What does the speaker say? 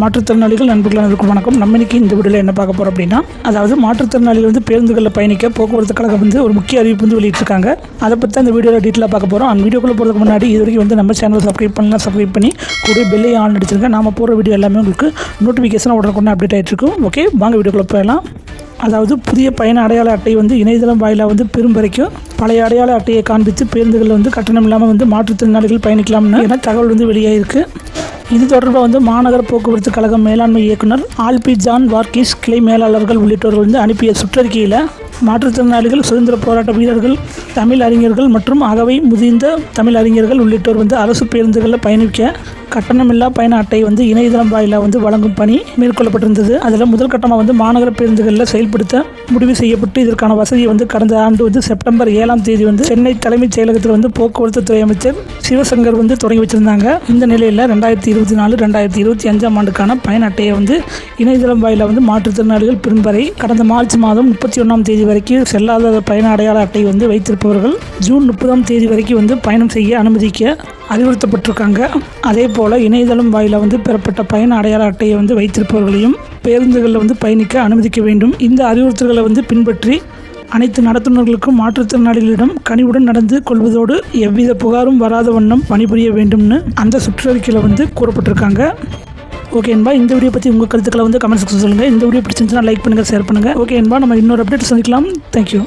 மாற்றுத்திறனாளிகள் நண்பர்கள் அனைவருக்கும் வணக்கம். நம்ம இன்னைக்கு இந்த வீடியோவில் என்ன பார்க்க போகிறோம் அப்படின்னா அதாவது மாற்றுத்திறனாளிகள் வந்து பேருந்துகளில் பயணிக்க போக்குவரத்து கழகம் வந்து ஒரு முக்கிய அறிவிப்பு வந்து வெளியிட்டிருக்காங்க. அதை பற்றி அந்த வீடியோவில் டீட்டெயிலாக பார்க்க போகிறோம் அந்த வீடியோக்குள்ளே போகிறதுக்கு முன்னாடி இது வரைக்கும் வந்து நம்ம சேனல் சப்ஸ்கிரைப் பண்ணலாம் சப்ஸ்கிரைப் பண்ணி கூட பெல்லை ஆன் அடிச்சிருங்க. நாம போகிற வீடியோ எல்லாமே உங்களுக்கு நோட்டிஃபிகேஷன் உடனுக்குடனே அப்டேட் ஆகிட்டு இருக்கும். ஓகே வாங்க வீடியோக்குள்ளே போயிடலாம். அதாவது புதிய பயண அடையாள அட்டை வந்து இணையதளம் வாயிலாக வந்து பெரும் வரைக்கும் பழைய அடையாள அட்டையை காண்பித்து பேருந்துகளில் வந்து கட்டணம் இல்லாமல் வந்து மாற்றுத்திறனாளிகள் பயணிக்கலாம்னு என தகவல் வந்து வெளியாகிருக்கு இது தொடர்பாக வந்து மாநகர போக்குவரத்து கழகம் மேலாண்மை இயக்குனர் ஆல்பி ஜான் வார்கிஸ் கிளை மேலாளர்கள் உள்ளிட்டோர்கள் வந்து அனுப்பிய சுற்றறிக்கையில் மாற்றுத்திறனாளிகள் சுதந்திர போராட்ட வீரர்கள் தமிழ் அறிஞர்கள் மற்றும் அகவை முதிர்ந்த தமிழ் அறிஞர்கள் உள்ளிட்டோர் வந்து அரசு பேருந்துகளில் பயணிக்க கட்டணமில்லா பயண அட்டை வந்து இணையதளம் வாயிலாக வந்து வழங்கும் பணி மேற்கொள்ளப்பட்டிருந்தது. அதில் முதல் கட்டமாக வந்து மாநகர பேருந்துகளில் செயல்படுத்த முடிவு செய்யப்பட்டு இதற்கான வசதியை வந்து கடந்த ஆண்டு வந்து செப்டம்பர் ஏழாம் தேதி வந்து சென்னை தலைமைச் செயலகத்தில் வந்து போக்குவரத்து துறை அமைச்சர் சிவசங்கர் வந்து தொடங்கி வச்சிருந்தாங்க. இந்த நிலையில் ரெண்டாயிரத்தி இருபத்தி நாலு ரெண்டாயிரத்தி இருபத்தி அஞ்சாம் ஆண்டுக்கான பயண அட்டையை வந்து இணையதளம் வாயிலாக வந்து மாற்றுத்திறனாளிகள் பெறும் கடந்த மார்ச் மாதம் முப்பத்தி ஒன்றாம் தேதி வரைக்கும் செல்லாத பயண அடையாள அட்டை வந்து வைத்திருப்பவர்கள் ஜூன் முப்பதாம் தேதி வரைக்கும் வந்து பயணம் செய்ய அனுமதிக்க அறிவுறுத்தப்பட்டிருக்காங்க. அதே போல் போல் இணையதளம் வாயிலாக வந்து பெறப்பட்ட பயண அடையாள அட்டையை வந்து வைத்திருப்பவர்களையும் பேருந்துகளில் வந்து பயணிக்க அனுமதிக்க வேண்டும். இந்த அறிவுறுத்தல்களை வந்து பின்பற்றி அனைத்து நடத்துனர்களுக்கும் மாற்றுத்திறனாளிகளிடம் கனிவுடன் நடந்து கொள்வதோடு எவ்வித புகாரும் வராத வண்ணம் பணிபுரிய வேண்டும்னு அந்த சுற்றறிக்கையில் வந்து கூறப்பட்டிருக்காங்க. ஓகே என்பா இந்த வீடியோ பற்றி உங்கள் கருத்துக்களை வந்து கமெண்ட் செக்ஷன் சொல்லுங்கள் இந்த வீடியோ பிடிச்சிருந்துச்சுன்னா லைக் பண்ணுங்கள் ஷேர் பண்ணுங்கள் ஓகே என்பா நம்ம இன்னொரு அப்டேட் சந்திக்கலாம். தேங்க்யூ